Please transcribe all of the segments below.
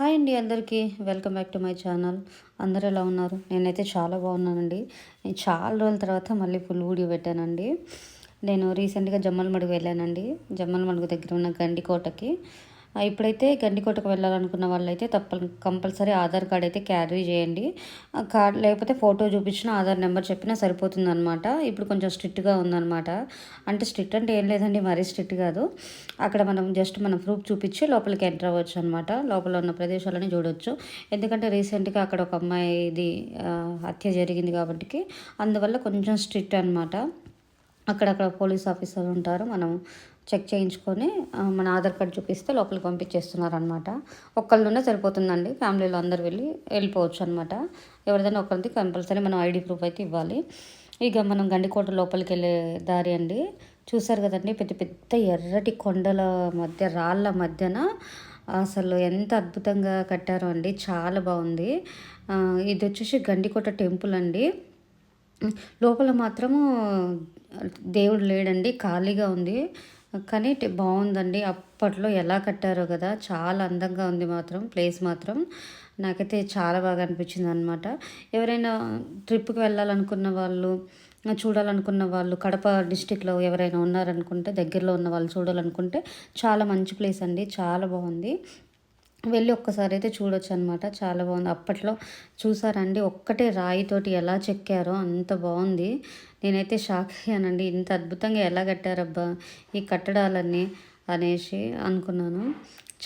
Hi అండి అందరికీ. Welcome back to my channel. అందరు ఎలా ఉన్నారు? నేనైతే చాలా బాగున్నానండి. నేను చాలా రోజుల తర్వాత మళ్ళీ ఫుల్ వీడియో పెట్టానండి. నేను రీసెంట్గా జమ్మలమడుగు వెళ్ళానండి. జమ్మలమడుగు దగ్గర ఉన్న గండికోటకి. ఇప్పుడైతే గండికోటకు వెళ్ళాలనుకున్న వాళ్ళైతే తప్ప కంపల్సరీ ఆధార్ కార్డ్ అయితే క్యారీ చేయండి. కార్డ్ లేకపోతే ఫోటో చూపించిన ఆధార్ నెంబర్ చెప్పినా సరిపోతుంది అనమాట ఇప్పుడు కొంచెం స్ట్రిక్ట్గా ఉందన్నమాట. అంటే స్ట్రిక్ట్ అంటే ఏం లేదండి మరీ స్ట్రిక్ట్ కాదు. అక్కడ మనం జస్ట్ మనం ప్రూఫ్ చూపించి లోపలికి ఎంటర్ అవ్వచ్చు అనమాట లోపల ఉన్న ప్రదేశాలని చూడొచ్చు. ఎందుకంటే రీసెంట్గా అక్కడ ఒక అమ్మాయిది హత్య జరిగింది కాబట్టి అందువల్ల కొంచెం స్ట్రిక్ట్ అనమాట అక్కడక్కడ పోలీస్ ఆఫీసర్ ఉంటారు. మనం చెక్ చేయించుకొని మన ఆధార్ కార్డ్ చూపిస్తే లోపలికి పంపించేస్తున్నారు అనమాట ఒక్కళ్ళునే సరిపోతుందండి. ఫ్యామిలీలో అందరు వెళ్ళి వెళ్ళిపోవచ్చు అనమాట ఎవరిదైనా ఒకరిది కంపల్సరీ మనం ఐడి ప్రూఫ్ అయితే ఇవ్వాలి. ఇక మనం గండికోట లోపలికి వెళ్ళే దారి అండి. చూసారు కదండి పెద్ద పెద్ద ఎర్రటి కొండల మధ్య రాళ్ళ మధ్యన అసలు ఎంత అద్భుతంగా కట్టారో అండి. చాలా బాగుంది. ఇది వచ్చేసి గండికోట టెంపుల్ అండి. లోపల మాత్రము దేవుడు లేడండి ఖాళీగా ఉంది. కానీ బాగుందండి. అప్పట్లో ఎలా కట్టారో కదా చాలా అందంగా ఉంది మాత్రం ప్లేస్ మాత్రం. నాకైతే చాలా బాగా అనిపించింది అనమాట ఎవరైనా ట్రిప్కి వెళ్ళాలనుకున్న వాళ్ళు చూడాలనుకున్న వాళ్ళు కడప డిస్టిక్లో ఎవరైనా ఉన్నారనుకుంటే దగ్గరలో ఉన్న వాళ్ళు చూడాలనుకుంటే చాలా మంచి ప్లేస్ అండి. చాలా బాగుంది. వెళ్ళి ఒక్కసారి అయితే చూడొచ్చు అనమాట చాలా బాగుంది. అప్పట్లో చూసారండి ఒక్కటే రాయితోటి ఎలా చెక్కారో అంత బాగుంది. నేనైతే షాక్ అయ్యానండి. ఇంత అద్భుతంగా ఎలా కట్టారబ్బా ఈ కట్టడాలన్నీ అనేసి అనుకున్నాను.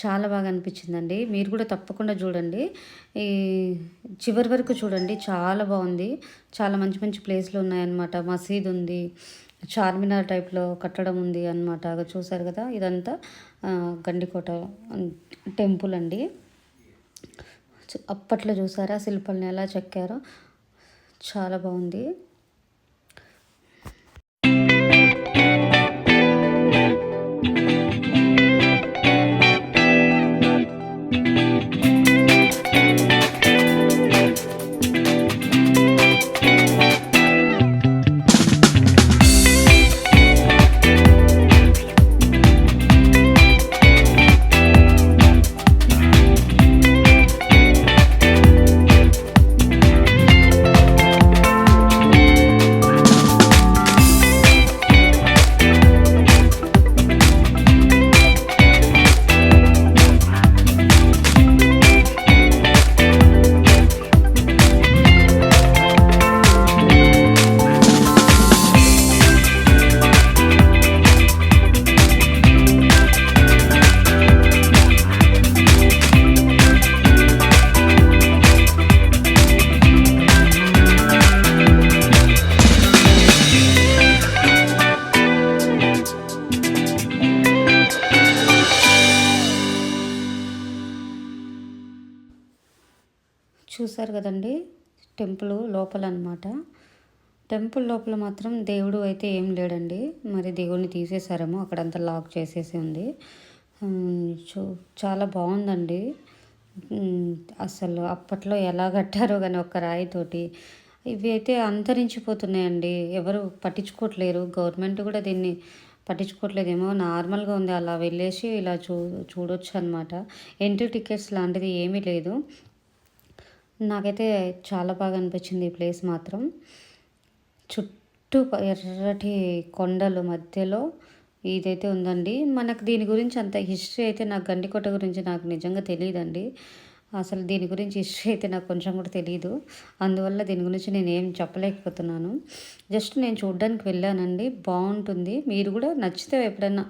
చాలా బాగా అనిపించిందండి. మీరు కూడా తప్పకుండా చూడండి. ఈ చివరి వరకు చూడండి. చాలా బాగుంది. చాలా మంచి మంచి ప్లేస్లు ఉన్నాయన్నమాట. మసీద్ ఉంది చార్మినార్ టైప్లో కట్టడం ఉంది అనమాట చూసారు కదా? ఇదంతా గండికోట టెంపుల్ అండి. అప్పట్లో చూసారా? శిల్పాలను ఎలా చెక్కారో? చాలా బాగుంది. కదండి? టెంపుల్ లోపల అనమాట టెంపుల్ లోపల మాత్రం దేవుడు అయితే ఏం లేడండి. మరి దేవుడిని తీసేశారేమో అక్కడంతా లాక్ చేసేసి ఉంది. చూ చాలా బాగుందండి. అసలు అప్పట్లో ఎలా కట్టారో కానీ ఒక్క రాయితోటి. ఇవి అయితే అంతరించిపోతున్నాయండి. ఎవరు పట్టించుకోవట్లేరు. గవర్నమెంట్ కూడా దీన్ని పట్టించుకోవట్లేదేమో. నార్మల్గా ఉంది. అలా వెళ్ళేసి ఇలా చూ చూడొచ్చు అనమాట ఎంట్రీ టికెట్స్ లాంటిది ఏమీ లేదు. నాకైతే చాలా బాగా అనిపించింది ఈ ప్లేస్ మాత్రం. చుట్టూ ఎర్రటి కొండలు మధ్యలో ఇదైతే ఉందండి. మనకు దీని గురించి అంత హిస్టరీ అయితే నాకు గండికోట గురించి నాకు నిజంగా తెలియదండి. అసలు దీని గురించి హిస్టరీ అయితే నాకు కొంచెం కూడా తెలియదు అందువల్ల దీని గురించి నేను ఏం చెప్పలేకపోతున్నాను. జస్ట్ నేను చూడడానికి వెళ్ళానండి. బాగుంటుంది. మీరు కూడా నచ్చితే ఎప్పుడన్నా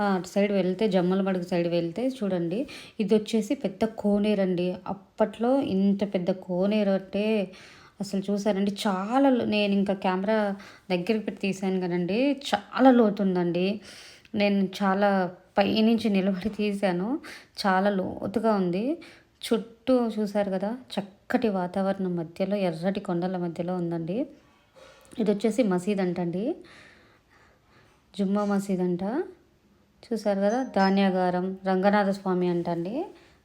అటు సైడ్ వెళ్తే జమ్మలమడుగు సైడ్ వెళ్తే చూడండి. ఇది వచ్చేసి పెద్ద కోనేరు అండి. అప్పట్లో ఇంత పెద్ద కోనేరు అంటే అసలు చూసారండి చాలా లో- నేను ఇంకా కెమెరా దగ్గరికి పెట్టి తీశాను కదండి. చాలా లోతుందండి. నేను చాలా పైనుంచి నిలబడి తీశాను. చాలా లోతుగా ఉంది. చుట్టూ చూశారు కదా చక్కటి వాతావరణం మధ్యలో ఎర్రటి కొండల మధ్యలో ఉందండి. ఇది వచ్చేసి మసీద్ అంటండి. జుమ్మా మసీద్ అంట. చూసారు కదా ధాన్యాగారం రంగనాథ స్వామి అంటండి.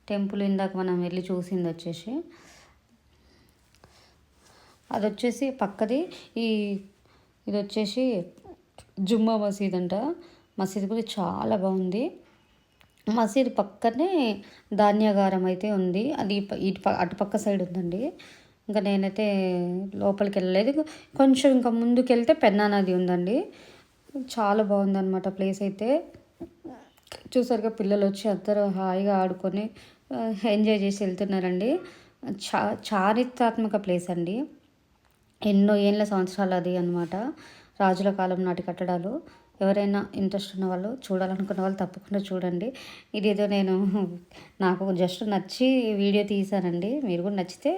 టెంపుల్ ఇందాక మనం వెళ్ళి చూసింది వచ్చేసి. అది వచ్చేసి పక్కది ఈ ఇది వచ్చేసి జుమ్మా మసీద్ అంట. మసీద్ కూడా చాలా బాగుంది. మసీదు పక్కనే ధాన్యాగారం అయితే ఉంది. అది ఇటు అటుపక్క సైడ్ ఉందండి. ఇంకా నేనైతే లోపలికి వెళ్ళలేదు. కొంచెం ఇంకా ముందుకు వెళ్తే పెన్నా నది ఉందండి. చాలా బాగుందన్నమాట ప్లేస్ అయితే. చూసారుగా పిల్లలు వచ్చి అందరూ హాయిగా ఆడుకొని ఎంజాయ్ చేసి వెళ్తున్నారండి. చా చారిత్రాత్మక ప్లేస్ అండి. ఎన్నో ఏళ్ళ సంవత్సరాలు అది అనమాట రాజుల కాలం నాటి కట్టడాలు. ఎవరైనా ఇంట్రెస్ట్ ఉన్న వాళ్ళు చూడాలనుకున్న వాళ్ళు తప్పకుండా చూడండి. ఇదేదో నేను నాకు జస్ట్ నచ్చి వీడియో తీశానండి. మీరు కూడా నచ్చితే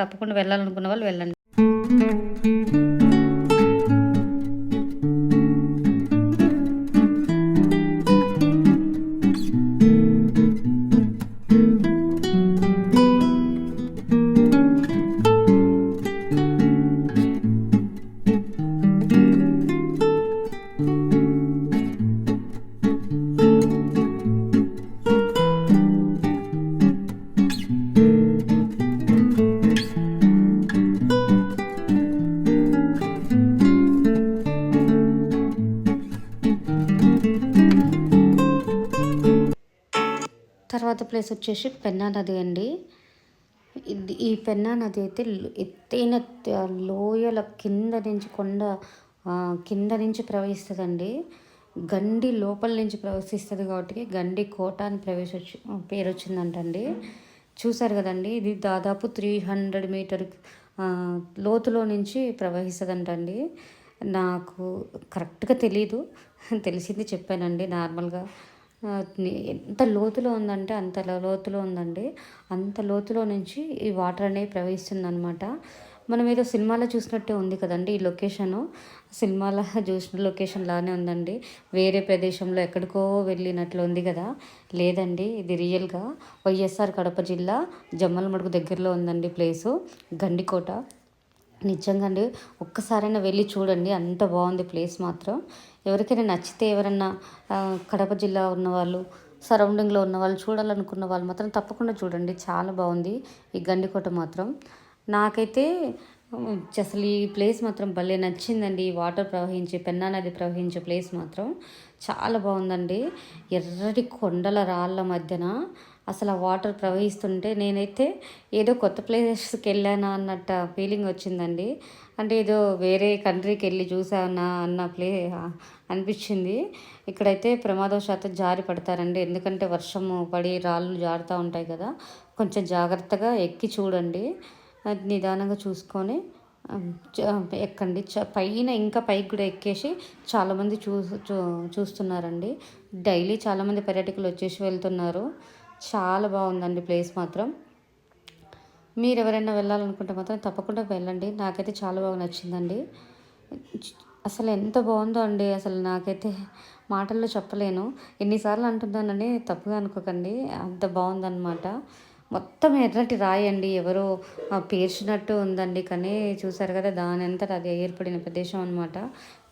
తప్పకుండా వెళ్ళాలనుకున్న వాళ్ళు వెళ్ళండి. తర్వాత ప్లేస్ వచ్చేసి పెన్నా నది అండి. ఇది ఈ పెన్నా నది అయితే ఎత్తైన లోయల కింద నుంచి కొండ కింద నుంచి ప్రవహిస్తుందండి. గండి లోపల నుంచి ప్రవేశిస్తుంది కాబట్టి గండి కోట అని ప్రవేశ పేరు వచ్చిందంటండి చూసారు కదండి ఇది దాదాపు త్రీ హండ్రెడ్ మీటర్ లోతులో నుంచి ప్రవహిస్తుందంటండి. నాకు కరెక్ట్గా తెలీదు. తెలిసింది చెప్పానండి నార్మల్గా ఎంత లోతులో ఉందంటే అంత లోతులో ఉందండి. అంత లోతులో నుంచి ఈ వాటర్ అనేది ప్రవహిస్తుంది అనమాట మనం ఏదో సినిమాలో చూసినట్టే ఉంది కదండి ఈ లొకేషను. సినిమాలో చూసిన లొకేషన్ లానే ఉందండి. వేరే ప్రదేశంలో ఎక్కడికో వెళ్ళినట్లు ఉంది కదా. లేదండి ఇది రియల్గా వైఎస్ఆర్ కడప జిల్లా జమ్మలమడుగు దగ్గరలో ఉందండి ప్లేసు గండికోట. నిజంగా అండి ఒక్కసారైనా వెళ్ళి చూడండి అంత బాగుంది ప్లేస్ మాత్రం. ఎవరికైనా నచ్చితే ఎవరన్నా కడప జిల్లా ఉన్నవాళ్ళు సరౌండింగ్లో ఉన్న వాళ్ళు చూడాలనుకున్న వాళ్ళు మాత్రం తప్పకుండా చూడండి. చాలా బాగుంది ఈ గండికోట మాత్రం. నాకైతే అసలు ఈ ప్లేస్ మాత్రం భలే నచ్చిందండి. ఈ వాటర్ ప్రవహించే పెన్నా నది ప్రవహించే ప్లేస్ మాత్రం చాలా బాగుందండి. ఎర్రటి కొండల రాళ్ళ మధ్యన అసలు ఆ వాటర్ ప్రవహిస్తుంటే నేనైతే ఏదో కొత్త ప్లేసెస్కి వెళ్ళానా అన్నట్టు ఫీలింగ్ వచ్చిందండి. అంటే ఏదో వేరే కంట్రీకి వెళ్ళి చూసానా అన్న ప్లే అనిపించింది. ఇక్కడైతే ప్రమాదవశాత్తు జారి పడతారండి. ఎందుకంటే వర్షము పడి రాళ్ళు జారుతూ ఉంటాయి కదా కొంచెం జాగ్రత్తగా ఎక్కి చూడండి. నిదానంగా చూసుకొని ఎక్కండి. పైన ఇంకా పైకి కూడా ఎక్కేసి చాలామంది చూ చూస్తున్నారండి. డైలీ చాలామంది పర్యాటకులు వచ్చేసి వెళ్తున్నారు. చాలా బాగుందండి ప్లేస్ మాత్రం. మీరు ఎవరైనా వెళ్ళాలనుకుంటే మాత్రం తప్పకుండా వెళ్ళండి. నాకైతే చాలా బాగా నచ్చిందండి. అసలు ఎంత బాగుందో అండి. అసలు నాకైతే మాటల్లో చెప్పలేను. ఎన్నిసార్లు అంటున్నానని తప్పుగా అనుకోకండి. అంత బాగుందన్నమాట. మొత్తం ఎర్రటి రాయి అండి. ఎవరో పేర్చినట్టు ఉందండి. కానీ చూసారు కదా దాని అంతటా అది ఏర్పడిన ప్రదేశం అనమాట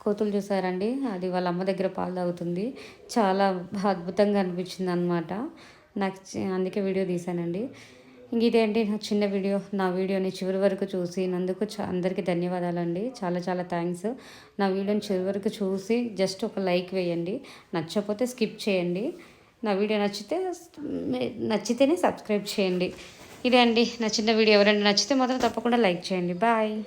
కోతులు చూసారండి. అది వాళ్ళ అమ్మ దగ్గర పాలు తాగుతుంది. చాలా అద్భుతంగా అనిపించింది అనమాట నాకు అందుకే వీడియో తీశానండి. ఇంక ఇదేంటి నా చిన్న వీడియో నా వీడియోని చివరి వరకు చూసి నందుకు అందరికీ ధన్యవాదాలండి. చాలా చాలా థ్యాంక్స్. నా వీడియోని చివరి వరకు చూసి జస్ట్ ఒక లైక్ వేయండి. నచ్చకపోతే స్కిప్ చేయండి. నా వీడియో నచ్చితే నచ్చితేనే సబ్స్క్రైబ్ చేయండి. ఇదే అండి నా చిన్న వీడియో. ఎవరైనా నచ్చితే మాత్రం తప్పకుండా లైక్ చేయండి. బాయ్.